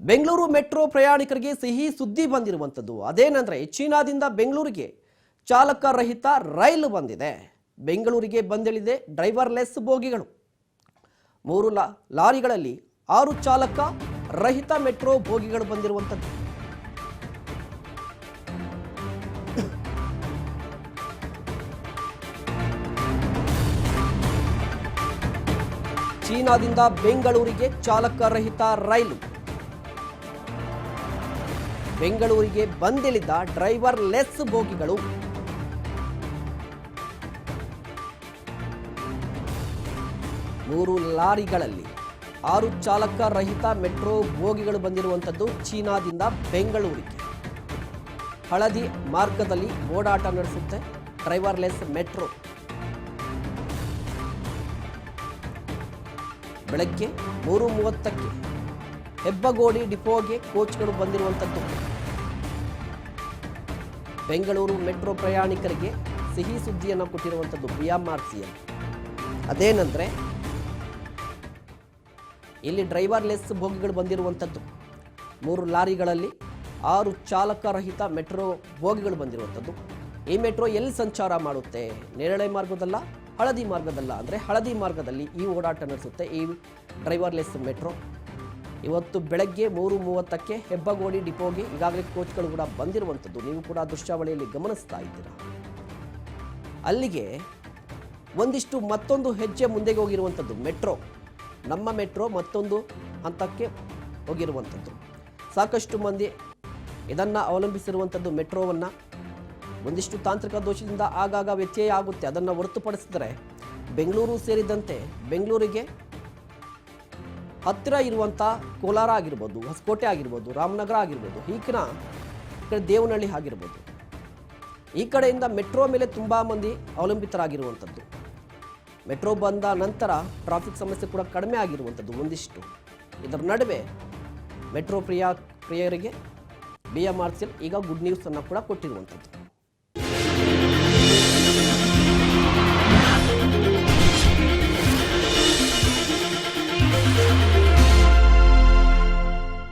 Bengaluru metro ಪ್ರಯಾಣಿಕರಿಗೆ ಸಿಹಿ ಸುದ್ದಿ ಬಂದಿರುವಂಥದ್ದು. ಅದೇನೆಂದರೆ, ಚೀನಾದಿಂದ ಬೆಂಗಳೂರಿಗೆ ಚಾಲಕ ರಹಿತ ರೈಲು ಬಂದಿದೆ. ಬೆಂಗಳೂರಿಗೆ ಬಂದಿಳಿದೆ ಡ್ರೈವರ್ಲೆಸ್ ಬೋಗಿಗಳು. ಮೂರು ಲಾ, ಲಾರಿಗಳಲ್ಲಿ ಆರು ಚಾಲಕ ರಹಿತ ಮೆಟ್ರೋ ಬೋಗಿಗಳು ಬಂದಿರುವಂಥದ್ದು. ಚೀನಾದಿಂದ ಬೆಂಗಳೂರಿಗೆ ಚಾಲಕ ರಹಿತ ರೈಲು. ಬೆಂಗಳೂರಿಗೆ ಬಂದಿಳಿದ ಡ್ರೈವರ್ ಲೆಸ್ ಬೋಗಿಗಳು. ಮೂರು ಲಾರಿಗಳಲ್ಲಿ ಆರು ಚಾಲಕ ರಹಿತ ಮೆಟ್ರೋ ಬೋಗಿಗಳು ಬಂದಿರುವಂಥದ್ದು ಚೀನಾದಿಂದ ಬೆಂಗಳೂರಿಗೆ. ಹಳದಿ ಮಾರ್ಗದಲ್ಲಿ ಓಡಾಟ ನಡೆಸುತ್ತೆ ಡ್ರೈವರ್ಲೆಸ್ ಮೆಟ್ರೋ. ಬೆಳಗ್ಗೆ ಮೂರು ಮೂವತ್ತಕ್ಕೆ ಹೆಬ್ಬಗೋಡಿ ಡಿಪೋಗೆ ಕೋಚ್ಗಳು ಬಂದಿರುವಂಥದ್ದು ಬೆಂಗಳೂರು ಮೆಟ್ರೋ ಪ್ರಯಾಣಿಕರಿಗೆ ಸಿಹಿ ಸುದ್ದಿಯನ್ನು ಕೊಟ್ಟಿರುವಂಥದ್ದು ಬಿ ಎಂ ಆರ್ ಸಿ ಅದೇನೆಂದರೆ, ಇಲ್ಲಿ ಡ್ರೈವರ್ಲೆಸ್ ಬೋಗಿಗಳು ಬಂದಿರುವಂಥದ್ದು ಮೂರು ಲಾರಿಗಳಲ್ಲಿ ಆರು ಚಾಲಕರಹಿತ ಮೆಟ್ರೋ ಬೋಗಿಗಳು ಬಂದಿರುವಂಥದ್ದು ಈ ಮೆಟ್ರೋ ಎಲ್ಲಿ ಸಂಚಾರ ಮಾಡುತ್ತೆ? ನೇರಳೆ ಮಾರ್ಗದಲ್ಲ, ಹಳದಿ ಮಾರ್ಗದಲ್ಲ? ಅಂದರೆ ಹಳದಿ ಮಾರ್ಗದಲ್ಲಿ ಈ ಓಡಾಟ ನಡೆಸುತ್ತೆ ಈ ಡ್ರೈವರ್ಲೆಸ್ ಮೆಟ್ರೋ. ಇವತ್ತು ಬೆಳಗ್ಗೆ ಮೂರು ಮೂವತ್ತಕ್ಕೆ ಹೆಬ್ಬಗೋಡಿ ಡಿಪೋಗೆ ಈಗಾಗಲೇ ಕೋಚ್ಗಳು ಕೂಡ ಬಂದಿರುವಂಥದ್ದು. ನೀವು ಕೂಡ ದೃಶ್ಯಾವಳಿಯಲ್ಲಿ ಗಮನಿಸ್ತಾ ಇದ್ದೀರಾ? ಅಲ್ಲಿಗೆ ಒಂದಿಷ್ಟು ಮತ್ತೊಂದು ಹೆಜ್ಜೆ ಮುಂದೆಗೆ ಹೋಗಿರುವಂಥದ್ದು ಮೆಟ್ರೋ. ನಮ್ಮ ಮೆಟ್ರೋ ಮತ್ತೊಂದು ಹಂತಕ್ಕೆ ಹೋಗಿರುವಂಥದ್ದು. ಸಾಕಷ್ಟು ಮಂದಿ ಇದನ್ನು ಅವಲಂಬಿಸಿರುವಂಥದ್ದು ಮೆಟ್ರೋವನ್ನು. ಒಂದಿಷ್ಟು ತಾಂತ್ರಿಕ ದೋಷದಿಂದ ಆಗಾಗ ವ್ಯತ್ಯಯ ಆಗುತ್ತೆ. ಅದನ್ನು ಹೊರತುಪಡಿಸಿದರೆ ಬೆಂಗಳೂರು ಸೇರಿದಂತೆ ಬೆಂಗಳೂರಿಗೆ ಹತ್ತಿರ ಇರುವಂಥ ಕೋಲಾರ ಆಗಿರ್ಬೋದು, ಹೊಸಕೋಟೆ ಆಗಿರ್ಬೋದು, ರಾಮನಗರ ಆಗಿರ್ಬೋದು ಈ ಕಡೆ ದೇವನಹಳ್ಳಿ ಆಗಿರ್ಬೋದು. ಈ ಕಡೆಯಿಂದ ಮೆಟ್ರೋ ಮೇಲೆ ತುಂಬ ಮಂದಿ ಅವಲಂಬಿತರಾಗಿರುವಂಥದ್ದು ಮೆಟ್ರೋ ಬಂದ ನಂತರ ಟ್ರಾಫಿಕ್ ಸಮಸ್ಯೆ ಕೂಡ ಕಡಿಮೆ ಆಗಿರುವಂಥದ್ದು ಒಂದಿಷ್ಟು. ಇದರ ನಡುವೆ ಮೆಟ್ರೋ ಪ್ರಿಯ, ಪ್ರಿಯರಿಗೆ ಬಿ ಎಂ ಆರ್ ಸಿ ಈಗ ಗುಡ್ ನ್ಯೂಸನ್ನು ಕೂಡ ಕೊಟ್ಟಿರುವಂಥದ್ದು